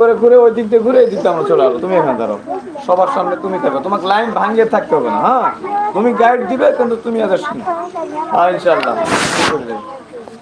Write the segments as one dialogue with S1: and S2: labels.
S1: করে ঘুরে ওই দিক দিয়ে ঘুরে এই আমরা চলে তুমি এখানে ধরো সবার সামনে তুমি থাকবে তোমাকে লাইন ভাঙিয়ে থাকতে হবে না হ্যাঁ? তুমি গাইড দিবে কিন্তু তুমি আদার্স আর ইনশাল্লাহ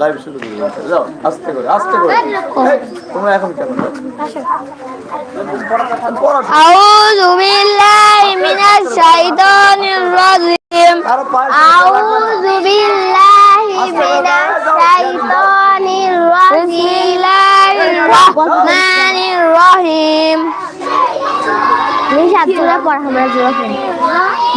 S1: লাইভ শুরু করে যাও আস্তে করে আস্তে করে। তোমরা এখন কেন?
S2: আউযু বিল্লাহি মিনাশ
S1: শাইতানির রাজিম।
S2: আউযু বিল্লাহি من الشيطان الرجيم الرحمن الرحيم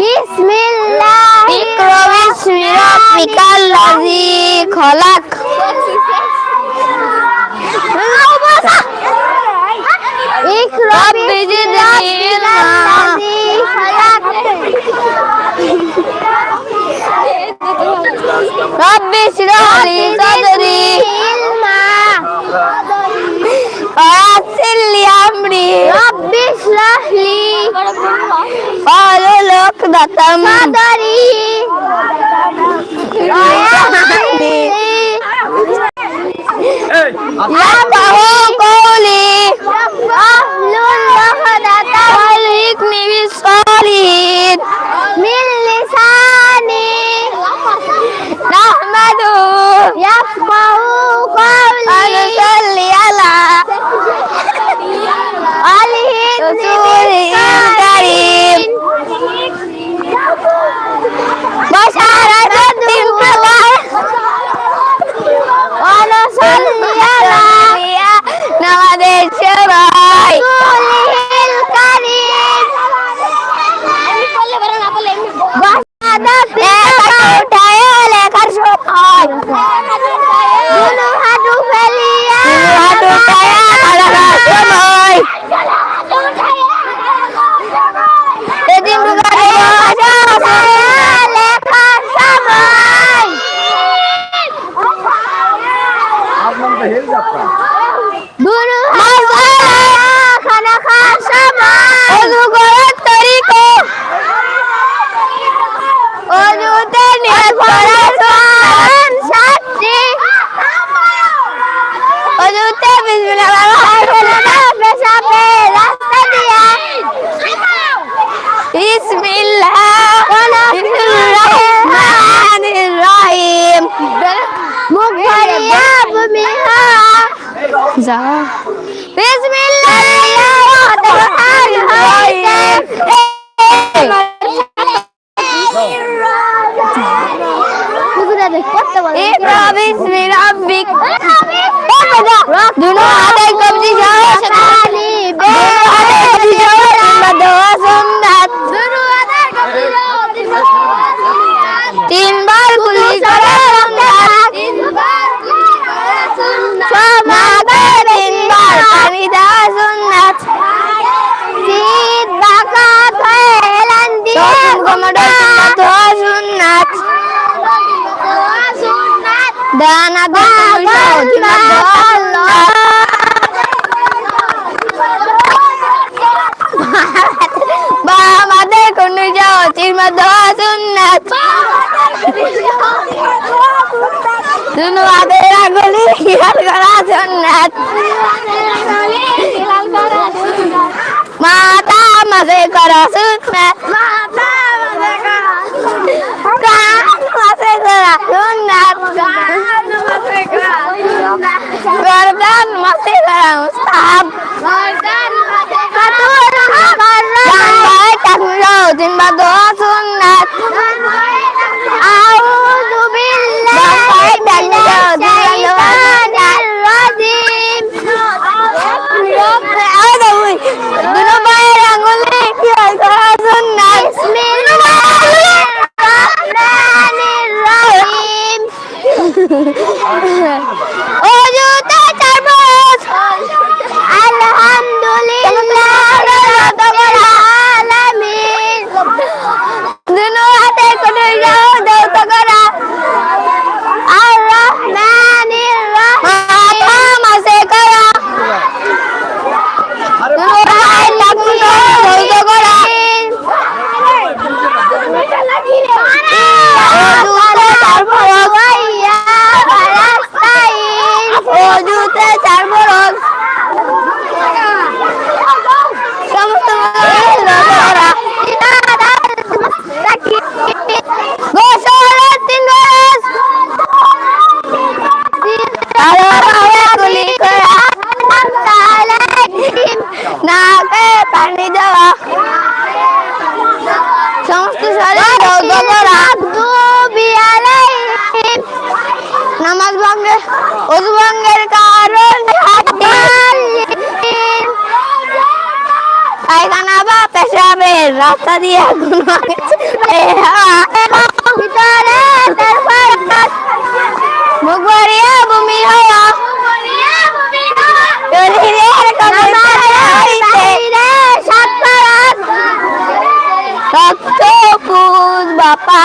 S2: بسم الله اقرأ باسم ربك الذي خلق رب اشرح لي صدري ويسر لي امري رب اشرح لي واحلل عقدة من صدري ويسر لي
S1: এই,
S2: يفقهوا قولي দানা আমাদের কোন যাও চিরমা দোয়া সুন্নাত হাতের আগুলি খেয়াল করা সুন্নাত। মাতা মাঝে করা সুন্নাত। কান মাঝে করা সুন্নাত। গরদান মাঝে করা মুস্তাহাব জিম্বা দোয়া রাস্তা দিয়ে ভিতরে মুখ ভরিয়া ভূমি হইয়া শরীরের পুজ বাপা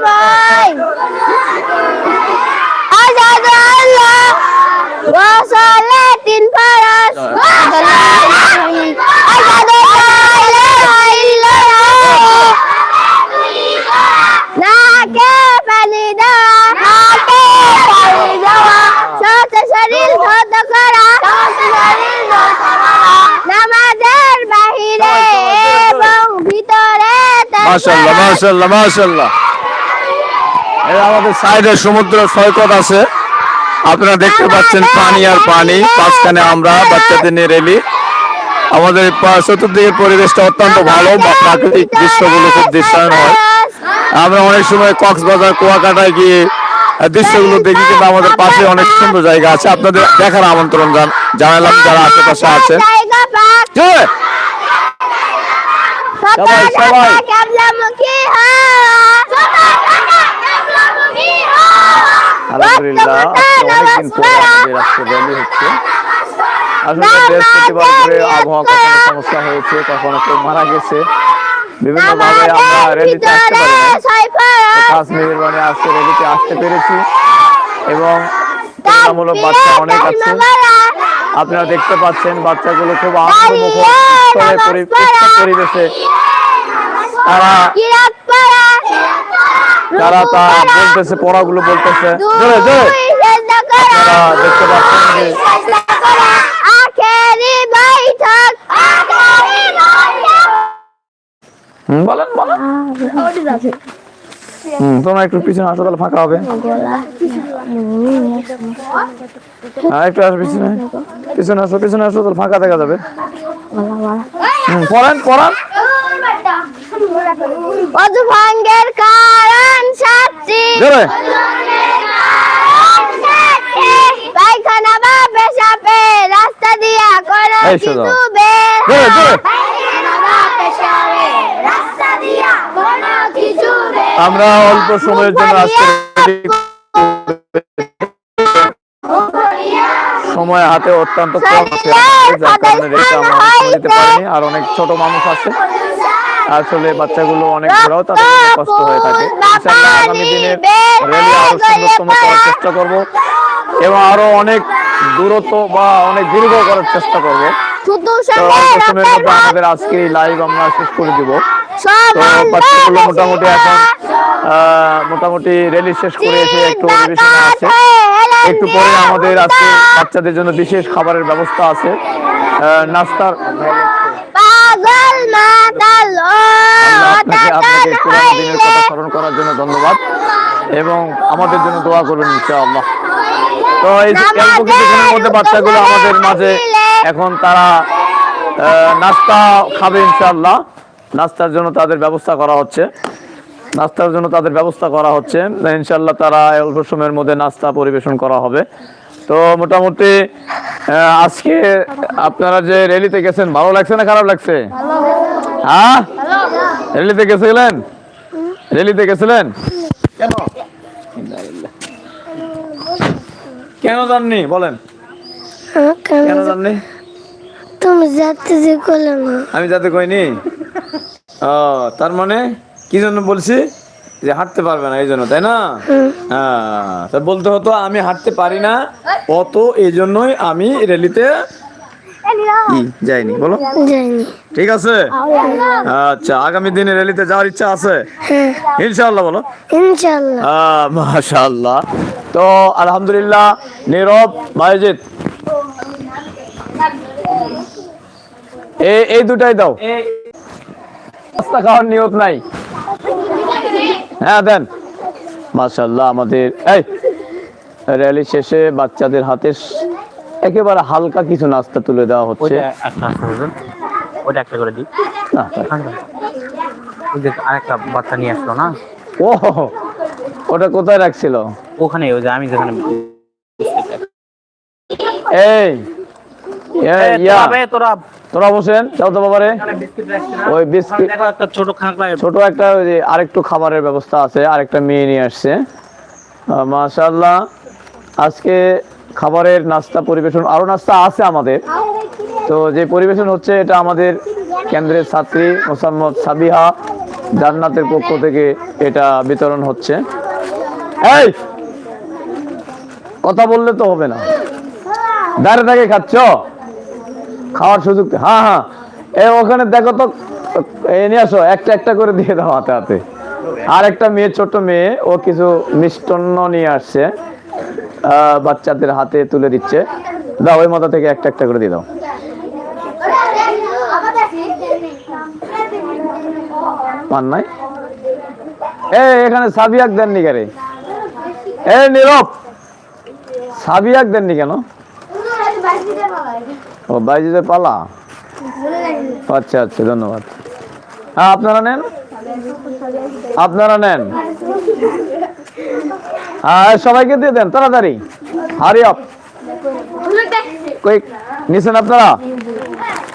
S2: সবাই আজাদ আল্লাহ গোসলে তিন পারস। আজাদ শরীর ধত করা। নামাজের বাহিরে এবং ভিতরে
S1: মাশাল্লাহ মাশাল্লাহ মাশাল্লাহ আমাদের সাইডে সমুদ্র সৈকত আছে। আপনারা দেখতে পাচ্ছেন পানি আর পানি মাঝখানে আমরা বাচ্চাদের নিয়ে রেলি। আমাদের চতুর্দিকের পরিবেশটা অত্যন্ত ভালো বা প্রাকৃতিক দৃশ্যগুলো খুব দৃশ্যায়ন হয়। আমরা অনেক সময় কক্সবাজার কুয়াকাটায় গিয়ে দৃশ্যগুলো দেখি কিন্তু আমাদের পাশে অনেক সুন্দর জায়গা আছে। আপনাদের দেখার আমন্ত্রণ জান- জানালাম যারা আশেপাশে আছে সবাই, সবাই। আলহামদুলিল্লাহ আজকে অনেকদিন পরে আমাদের আজকে র্যালি হচ্ছে। আসলে বৃহস্পতিবার করে আবহাওয়া কখনো সমস্যা হয়েছে কখনো কেউ মারা গেছে। বিভিন্ন ভাবে আমরা র্যালিতে আসতে পারি কাশ্মীরের মানে আজকে র্যালিতে আসতে পেরেছি। এবং তুলনামূলক বাচ্চা অনেক আছে। আপনারা দেখতে পাচ্ছেন বাচ্চাগুলো খুব পরি- পরিবেশে। তারা তারা তা বলতেছে, পড়াগুলো বলতেছে। জোরে জোরে আপনারা দেখতে পাচ্ছেন যে তোমরা একটু পিছনে আসো, তাহলে ফাঁকা হবে। হ্যাঁ একটু পিছনে। পিছনে আসো পিছনে আসো, তাহলে ফাঁকা দেখা যাবে। পড়ান।
S2: অজু ভাঙ্গের কারণ সাতটি পায়খানা বা পেশাবে রাস্তা দিয়া করো বের
S1: আমরা অল্প সময়ের জন্য আজকে সময় হাতে অত্যন্ত কম আছে। যার কারণে রেখে আমরা অনেক পারিনি। আর অনেক ছোট মানুষ আছে। আসলে বাচ্চাগুলো অনেক বড় তাদের কষ্ট হয়ে থাকে। ইনশাআল্লাহ আগামী দিনের র্যালি আরও সুন্দরতম করার চেষ্টা করব এবং আরও অনেক দূরত্ব বা অনেক দীর্ঘ করার চেষ্টা করব। আমাদের আজকে লাইভ আমরা শেষ করে দিব। তো বাচ্চাগুলো মোটামুটি এখন মোটামুটি র্যালি শেষ করে এসে একটু অধিবেশনে আছে। একটু পরে আমাদের আজকে বাচ্চাদের জন্য বিশেষ খাবারের ব্যবস্থা আছে। নাস্তার আপনাকে দিনের কথা স্মরণ করার জন্য ধন্যবাদ এবং আমাদের জন্য দোয়া করবেন ইনশাআল্লাহ। তো এই অল্প কিছুক্ষণের মধ্যে বাচ্চাগুলো আমাদের মাঝে এখন তারা নাস্তা খাবে ইনশাআল্লাহ। নাস্তার জন্য তাদের ব্যবস্থা করা হচ্ছে। নাস্তার জন্য তাদের ব্যবস্থা করা হচ্ছে। ইনশাল্লাহ তারা অল্প সময়ের মধ্যে নাস্তা পরিবেশন করা হবে। তো মোটামুটি আজকে আপনারা যে র্যালিতে গেছেন ভালো লাগছে না খারাপ লাগছে? হ্যাঁ? রেলিতে গেছিলেন? রেলিতে গেছিলেন? কেন? কেন জাননি বলেন। কেন জাননি
S2: তুমি যাতে যে করলে না।
S1: আমি যাতে কইনি ও তার মানে কি জন্য বলছি? যে হাঁটতে পারবে না এই জন্য তাই না? হ্যাঁ বলতে হতো আমি হাঁটতে পারি না অত এই জন্যই আমি রেলিতে কি বলো। ঠিক আছে? আচ্ছা আগামী দিনে রেলিতে যাওয়ার ইচ্ছা আছে?
S2: হ্যাঁ।
S1: ইনশাআল্লাহ বলো।
S2: ইনশাল্লাহ
S1: মাশাআল্লাহ। তো আলহামদুলিল্লাহ নীরব মায়েজিদ এই এই দুটাই দাও। খাওয়ার নিয়ত নাই। হ্যাঁ দেন। মাশাআল্লাহ আমাদের এই র্যালি শেষে বাচ্চাদের হাতে একেবারে হালকা কিছু নাস্তা তুলে দেওয়া হচ্ছে।
S3: ওইটা একটা করে দিই।
S1: না,
S3: ওই যে আরেকটা বাচ্চা নিয়ে আসলো না?
S1: ও ওটা কোথায় রাখছিল?
S3: ওখানে ওই যে আমি যেখানে
S1: এই
S3: তোরা তোরা।
S1: বসেন যাও তো বাবারে। ওই বিস্কিট
S3: একটা ছোট খাঁকড়া
S1: ছোট একটা ওই যে আরেকটু খাবারের ব্যবস্থা আছে আরেকটা মেয়ে নিয়ে আসছে। মাশাআল্লাহ। আজকে খাবারের নাস্তা পরিবেশন, আরও নাস্তা আছে আমাদের। তো যে পরিবেশন হচ্ছে, এটা আমাদের কেন্দ্রের ছাত্রী মোসাম্মদ সাবিহা জান্নাতের পক্ষ থেকে এটা বিতরণ হচ্ছে। এই! কথা বললে তো হবে না। দাঁড়িয়ে থাকে খাচ্ছ? খাওয়ার সুযোগ হ্যাঁ হ্যাঁ। এ, ওখানে দেখো তো, এ, নিয়ে আসো। একটা একটা করে দিয়ে দাও হাতে হাতে। আর একটা মেয়ে ছোট মেয়ে, ও কিছু মিষ্টান্ন নিয়ে আসছে। বাচ্চাদের হাতে তুলে দিচ্ছে। দাও, ওই মাথা থেকে একটা একটা করে দিয়ে দাও। পান নাই? এ, এখানে সাবিয়াক দেননি কেন? এ, নীরব! সাবিয়াক দেননি কেন? ও, বাইজিদের পালা? আচ্ছা আচ্ছা ধন্যবাদ। হ্যাঁ আপনারা নেন? আপনারা নেন? হ্যাঁ সবাইকে দিয়ে দেন তাড়াতাড়ি। হারি আপ কুইক নিছেন আপনারা?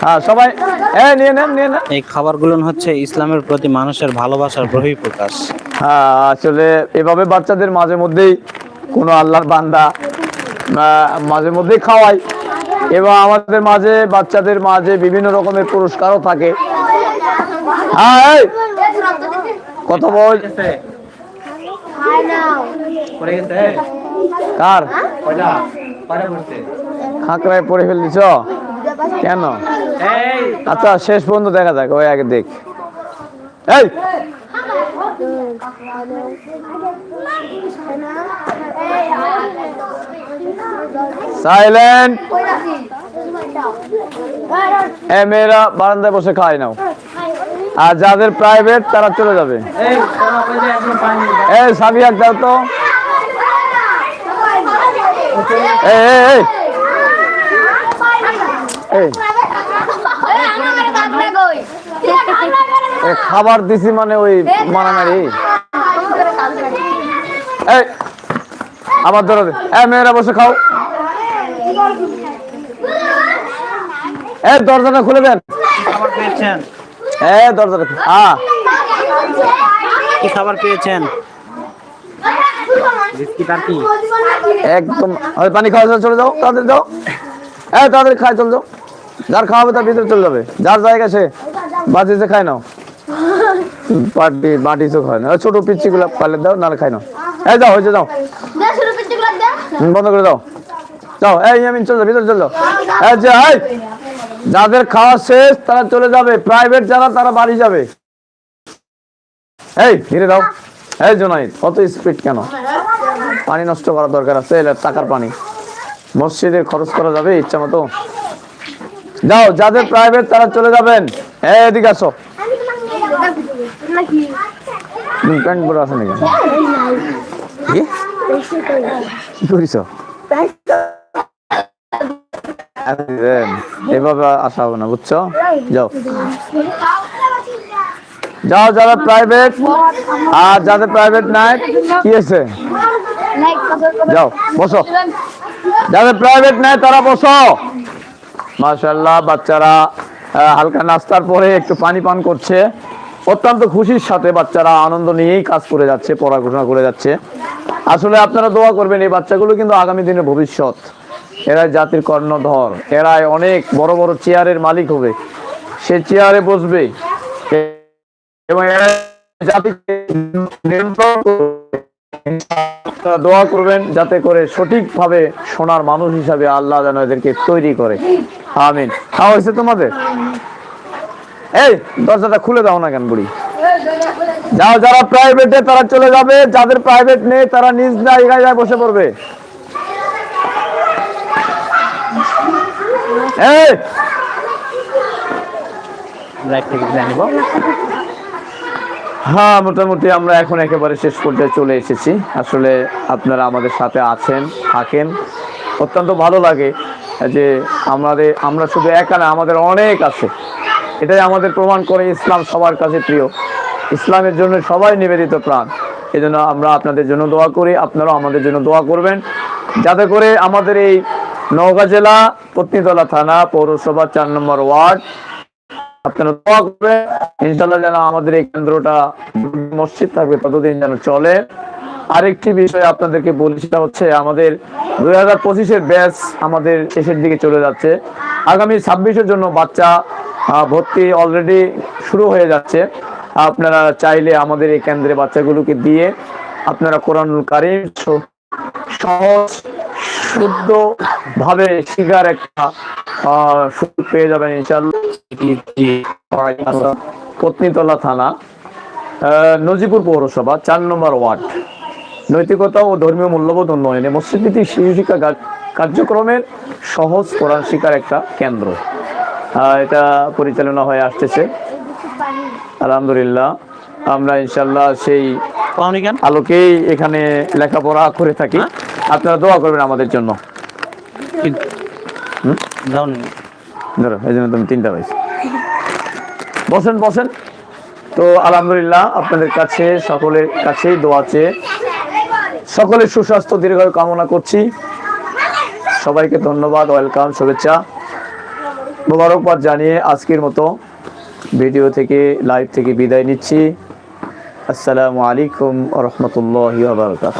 S1: হ্যাঁ সবাই হ্যাঁ নিয়ে নেন নিয়ে নেন।
S3: এই খাবারগুলো হচ্ছে ইসলামের প্রতি মানুষের ভালোবাসার বহিঃপ্রকাশ।
S1: হ্যাঁ আসলে এভাবে বাচ্চাদের মাঝে মধ্যেই কোনো আল্লাহর বান্দা মাঝে মধ্যেই খাওয়াই এবং আমাদের মাঝে বাচ্চাদের মাঝে বিভিন্ন রকমের পুরস্কারও থাকে। হ্যাঁ এই, কার? খাঁকড়ায় পড়ে ফেললিছ কেন? আচ্ছা শেষ পর্যন্ত দেখা যাক ওই আগে দেখ। এই! সাইলেন্ট! এ মেয়েরা বারান্দায় বসে খায় নাও। আর যাদের প্রাইভেট তারা চলে যাবে। এই সাবিয়া দাও তো। এ খাবার দিছি মানে ওই মারামারি। এই আমার ধরো। এই মেয়েরা বসে খাও। এই দরজাটা খুলে দেন। এ দরজাটা হ্যাঁ
S3: কি খাবার পেয়েছেন?
S1: একদম। পানি খাওয়া চলে যাও তাদের যাও। এই তাদের খায় চলে যাও। যার খাওয়াবে তার ভিতরে চলে যাবে। যার জায়গা সে বাজিতে খায় নাও। পাটি মাটি তো খায় না ছোট পিচ্ছি গুলা পালে দাও নাহলে খায় না এই যাও হয়েছে যাও। বন্ধ করে দাও। যাও এই আমি চলে যাও ভিতরে চলে যাও। এই যে এই। যাদের খাওয়া শেষ তারা চলে যাবে। প্রাইভেট যারা তারা বাড়ি যাবে। এই ধীরে দাও। এই জোনাই কত স্পিড কেন? পানি নষ্ট করার দরকার আছে টাকার পানি। মসজিদে খরচ করা যাবে ইচ্ছা মতো। যাও যাদের প্রাইভেট তারা চলে যাবেন। এই, এদিকে আসো। প্যান্ট আসো নাকি? কি? করিস এভাবে আসা হবে না, বুঝছ? যাও। যাও যারা প্রাইভেট আর যাদের প্রাইভেট নাই, কি আছে? যাও, বসো। যাদের প্রাইভেট নেয় তারা বসো। মাশাল্লাহ বাচ্চারা হালকা নাস্তার পরে একটু পানি পান করছে। অত্যন্ত খুশির সাথে বাচ্চারা আনন্দ নিয়েই কাজ করে যাচ্ছে, পড়াশোনা করে যাচ্ছে। আসলে আপনারা দোয়া করবেন, এই বাচ্চাগুলো কিন্তু আগামী দিনের ভবিষ্যৎ। এরাই জাতির কর্ণধর। এরাই অনেক বড় বড় চেয়ারের মালিক হবে। সে চেয়ারে বসবে। এবং দোয়া করবেন যাতে করে সঠিকভাবে সোনার মানুষ হিসাবে আল্লাহ যেন এদেরকে তৈরি করে। আমিন। খাওয়া হয়েছে তোমাদের? এই, দরজাটা খুলে দাও না কেন বুড়ি? যাও যারা প্রাইভেটে তারা চলে যাবে, যাদের প্রাইভেট নেই তারা নিজ জায়গায় বসে পড়বে।
S3: লাইভ থেকে
S1: হ্যাঁ মোটামুটি আমরা এখন একেবারে শেষ পর্যায়ে চলে এসেছি। আসলে আপনারা আমাদের সাথে আছেন থাকেন। অত্যন্ত ভালো লাগে যে আমাদের আমরা শুধু একা না আমাদের অনেক আছে। এটাই আমাদের প্রমাণ করে ইসলাম সবার কাছে প্রিয়। ইসলামের জন্য সবাই নিবেদিত প্রাণ। এই জন্য আমরা আপনাদের জন্য দোয়া করি আপনারাও আমাদের জন্য দোয়া করবেন। যাতে করে আমাদের এই নওগাঁ জেলা পত্নীতলা থানা, পৌরসভা চার নম্বর ওয়ার্ড। আপনারা করবেন ইনশাল্লাহ যেন আমাদের এই কেন্দ্রটা মসজিদ থাকবে, ততদিন যেন চলে। আরেকটি বিষয় আপনাদেরকে বলি, সেটা হচ্ছে আমাদের দুই হাজার পঁচিশের ব্যাচ আমাদের শেষের দিকে চলে যাচ্ছে। আগামী ছাব্বিশের জন্য বাচ্চা ভর্তি অলরেডি শুরু হয়ে যাচ্ছে। আপনারা চাইলে আমাদের এই কেন্দ্রে বাচ্চাগুলোকে দিয়ে আপনারা কোরআনুল কারিম সহজ, শুদ্ধ ভাবে শিকার একটা সুযোগ পেয়ে যাবেন ইনশাল্লাহ পত্নীতলা থানা নজিপুর পৌরসভা চার নম্বর ওয়ার্ড। নৈতিকতা ও ধর্মীয় মূল্যবোধ উন্নয়নে মসজিদ শিশু শিক্ষা কার্যক্রমের সহজ কোরআন শিক্ষার একটা কেন্দ্র। এটা পরিচালনা হয়ে আসতেছে। আলহামদুলিল্লাহ আমরা ইনশাল্লাহ সেই আলোকেই এখানে লেখাপড়া করে থাকি। আপনারা দোয়া করবেন আমাদের জন্য। বসেন বসেন। তো আলহামদুলিল্লাহ, আপনাদের কাছে, সকলের কাছেই দোয়া চেয়ে সকলের সুস্বাস্থ্য, দীর্ঘায়ু কামনা করছি। সবাইকে ধন্যবাদ, ওয়েলকাম, শুভেচ্ছা। মোবারকবাদ জানিয়ে আজকের মতো ভিডিও থেকে, লাইভ থেকে বিদায় নিচ্ছি। আসসালামু আলাইকুম রহমতুল্লাহ বারকাত